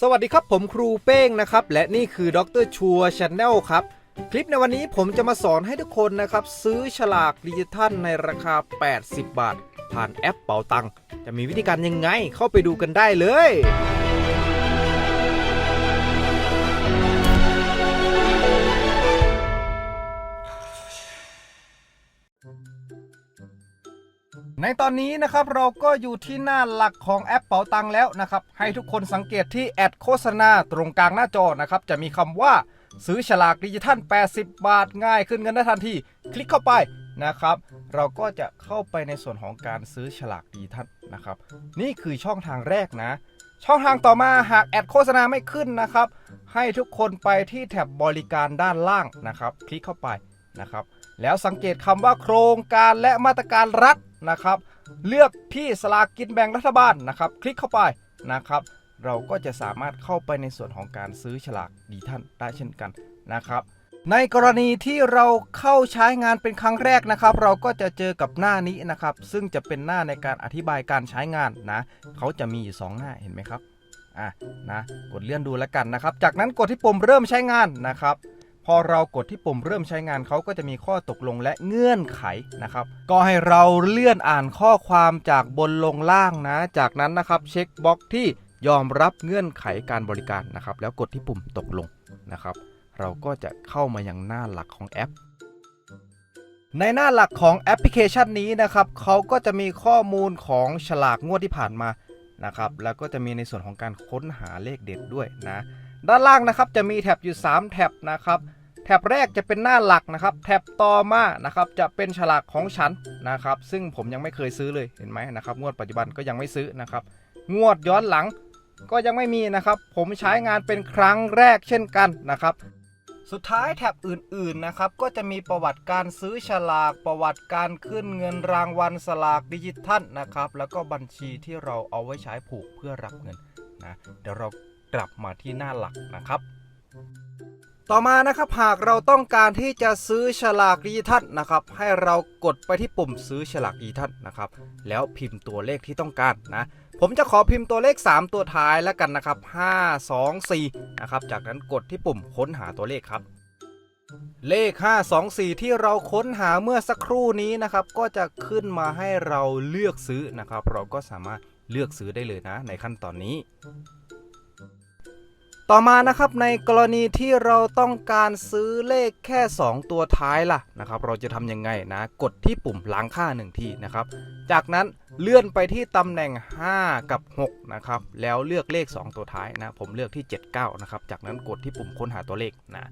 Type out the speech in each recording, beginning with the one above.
สวัสดีครับผมครูเป้งนะครับ และนี่คือดรชัวช n แนลครับ คลิปในวันนี้ผมจะมาสอนให้ทุกคนนะครับ ซื้อฉลากดิจิทัลในราคา 80 บาท ผ่านแอปเป๋าตังค์จะมีวิธีการยังไงเข้าไปดูกันได้เลย ในตอนนี้นะครับเราก็อยู่ที่หน้าหลักของแอปเป๋าตังค์แล้วนะครับ ให้ทุกคนสังเกตที่แอดโฆษณาตรงกลางหน้าจอนะครับ จะมีคำว่าซื้อฉลากดิจิทัล 80 บาทง่ายขึ้นเงินได้ทันที คลิกเข้าไปนะครับ เราก็จะเข้าไปในส่วนของการซื้อฉลากดิจิทัลนะครับ นี่คือช่องทางแรกนะ ช่องทางต่อมาหากแอดโฆษณาไม่ขึ้นนะครับ ให้ทุกคนไปที่แท็บบริการด้านล่างนะครับ คลิกเข้าไปนะครับ แล้วสังเกตคำว่าโครงการและมาตรการรัฐนะครับ เลือกที่สลากกินแบ่งรัฐบาลนะครับ คลิกเข้าไปนะครับ เราก็จะสามารถเข้าไปในส่วนของการซื้อฉลากดิจิทัลได้เช่นกันนะครับ ในกรณีที่เราเข้าใช้งานเป็นครั้งแรกนะครับ เราก็จะเจอกับหน้านี้นะครับ ซึ่งจะเป็นหน้าในการอธิบายการใช้งานนะเขาจะมีอยู่สองหน้าเห็นไหมครับอะนะกดเลื่อนดูแล้วกันนะครับ จากนั้นกดที่ปุ่มเริ่มใช้งานนะครับ พอเรากดที่ปุ่มเริ่มใช้งานเขาก็จะมีข้อตกลงและเงื่อนไขนะครับ ก็ให้เราเลื่อนอ่านข้อความจากบนลงล่างนะ จากนั้นนะครับเช็คบล็อกที่ยอมรับเงื่อนไขการบริการนะครับ แล้วกดที่ปุ่มตกลงนะครับ เราก็จะเข้ามายังหน้าหลักของแอป ในหน้าหลักของแอปพลิเคชันนี้นะครับเขาก็จะมีข้อมูลของฉลากงวดที่ผ่านมานะครับ แล้วก็จะมีในส่วนของการค้นหาเลขเด็ดด้วยนะ ด้านล่างนะครับจะมีแท็บอยู่ 3 แท็บนะครับ แท็บแรกจะเป็นหน้าหลักนะครับ แท็บต่อมานะครับจะเป็นฉลากของฉันนะครับ ซึ่งผมยังไม่เคยซื้อเลยเห็นไหมนะครับ งวดปัจจุบันก็ยังไม่ซื้อนะครับ งวดย้อนหลังก็ยังไม่มีนะครับ ผมใช้งานเป็นครั้งแรกเช่นกันนะครับสุดท้ายแท็บอื่นๆนะครับก็จะมีประวัติการซื้อฉลากประวัติการขึ้นเงินรางวัลสลากดิจิทัลนะครับ แล้วก็บัญชีที่เราเอาไว้ใช้ผูกเพื่อรับเงินนะเดี๋ยวเรา กลับมาที่หน้าหลักนะครับ ต่อมานะครับหากเราต้องการที่จะซื้อฉลากดิจิทัลนะครับ ให้เรากดไปที่ปุ่มซื้อฉลากดิจิทัลนะครับ แล้วพิมพ์ตัวเลขที่ต้องการนะผมจะขอพิมพ์ตัวเลข 3 ตัวท้ายแล้วกันนะครับ 5 2 4 นะครับ จากนั้นกดที่ปุ่มค้นหาตัวเลขครับ เลข 524 ที่เราค้นหาเมื่อสักครู่นี้นะครับ ก็จะขึ้นมาให้เราเลือกซื้อนะครับ เราก็สามารถเลือกซื้อได้เลยนะ ในขั้นตอนนี้ ต่อมานะครับในกรณีที่เราต้องการซื้อเลขแค่ 2 ตัวท้ายล่ะนะครับ เราจะทำยังไงนะ กดที่ปุ่มล้างค่า1ทีนะครับ จากนั้นเลื่อนไปที่ตำแหน่ง 5 กับ 6 นะครับ แล้วเลือกเลข 2 ตัวท้ายนะ ผมเลือกที่ 79 นะครับ จากนั้นกดที่ปุ่มค้นหาตัวเลขนะ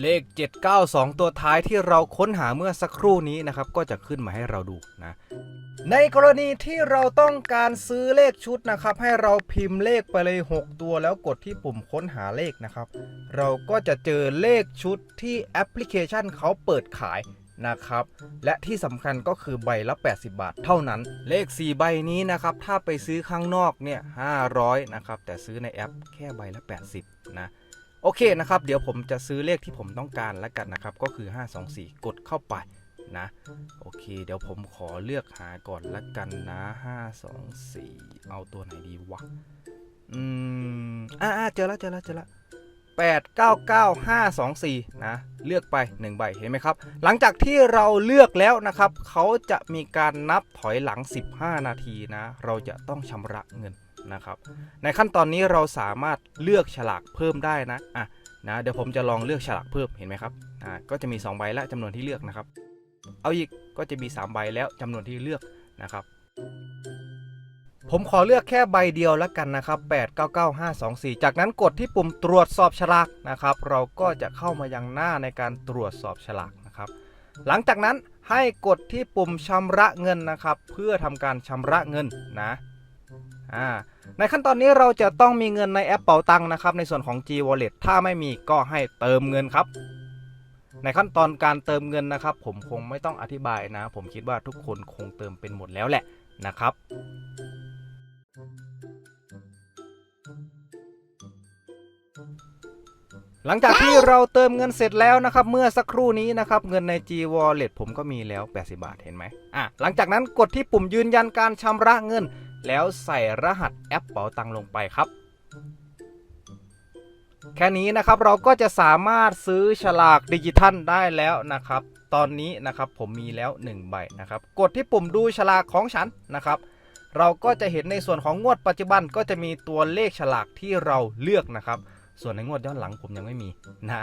เลข 792 ตัวท้ายที่เราค้นหาเมื่อสักครู่นี้นะครับ ก็จะขึ้นมาให้เราดูนะ ในกรณีที่เราต้องการซื้อเลขชุดนะครับ ให้เราพิมพ์เลขไปเลย 6 ตัวแล้วกดที่ปุ่มค้นหาเลขนะครับ เราก็จะเจอเลขชุดที่แอปพลิเคชันเขาเปิดขายนะครับ และที่สำคัญก็คือใบละ 80 บาทเท่านั้น เลข 4 ใบนี้นะครับ ถ้าไปซื้อข้างนอกเนี่ย 500 นะครับ แต่ซื้อในแอปแค่ใบละ 80 นะ โอเคนะครับ เดี๋ยวผมจะซื้อเลขที่ผมต้องการแล้วกันนะครับ ก็คือ 524 กดเข้าไปนะ โอเค เดี๋ยวผมขอเลือกหาก่อนละกันนะ 524 เอาตัวไหนดีวะ อืม อ่าเจอแล้วเจอแล้วเจอแล้ว899524 นะ เลือกไป 1 ใบ เห็นไหมครับ หลังจากที่เราเลือกแล้วนะครับ เขาจะมีการนับถอยหลัง 15 นาทีนะ เราจะต้องชำระเงิน นะครับ ในขั้นตอนนี้เราสามารถเลือกฉลากเพิ่มได้นะอะนะเดี๋ยวผมจะลองเลือกฉลากเพิ่มเห็นไหมครับอ่าก็จะมี 2 ใบและจำนวนที่เลือกนะครับ เอาอีกก็จะมี 3 ใบแล้วจำนวนที่เลือกนะครับผมขอเลือกแค่ใบเดียวแล้วกันนะครับ 899524 จากนั้นกดที่ปุ่มตรวจสอบฉลากนะครับ เราก็จะเข้ามายังหน้าในการตรวจสอบฉลากนะครับ หลังจากนั้นให้กดที่ปุ่มชำระเงินนะครับ เพื่อทำการชำระเงินนะ อ่าในขั้นตอนนี้เราจะต้องมีเงินในแอปเป๋าตังค์นะครับ ในส่วนของ G Wallet ถ้าไม่มีก็ให้เติมเงินครับ ในขั้นตอนการเติมเงินนะครับ ผมคงไม่ต้องอธิบายนะ ผมคิดว่าทุกคนคงเติมเป็นหมดแล้วแหละนะครับหลังจากที่เราเติมเงินเสร็จแล้วนะครับ เมื่อสักครู่นี้นะครับ เงินใน G Wallet ผมก็มีแล้ว 80 บาทเห็นไหมอะหลังจากนั้นกดที่ปุ่มยืนยันการชำระเงิน แล้วใส่รหัสแอปเป๋าตังลงไปครับ แค่นี้นะครับเราก็จะสามารถซื้อฉลากดิจิทัลได้แล้วนะครับ ตอนนี้นะครับผมมีแล้ว 1 ใบนะครับ กดที่ปุ่มดูฉลากของฉันนะครับ เราก็จะเห็นในส่วนของงวดปัจจุบันก็จะมีตัวเลขฉลากที่เราเลือกนะครับ ส่วนในงวดย้อนหลังผมยังไม่มีนะ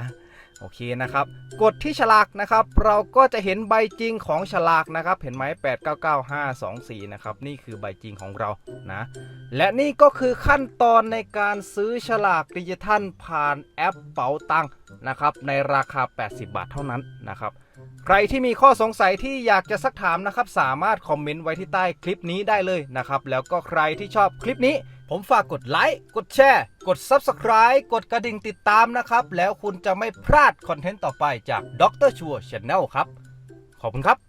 โอเคนะครับ กดที่ฉลากนะครับ เราก็จะเห็นใบจริงของฉลากนะครับ เห็นไหม899524 นะครับ นี่คือใบจริงของเรานะ และนี่ก็คือขั้นตอนในการซื้อฉลากดิจิทัลผ่านแอปเป๋าตังนะครับ ในราคา 80 บาทเท่านั้นนะครับ ใครที่มีข้อสงสัยที่อยากจะซักถามนะครับ สามารถคอมเมนต์ไว้ที่ใต้คลิปนี้ได้เลยนะครับ แล้วก็ใครที่ชอบคลิปนี้ ผมฝากกดไลค์ กดแชร์ กด Subscribe กดกระดิ่งติดตามนะครับ แล้วคุณจะไม่พลาดคอนเทนต์ต่อไปจากดรชัวร์ชแนลครับ ขอบคุณครับ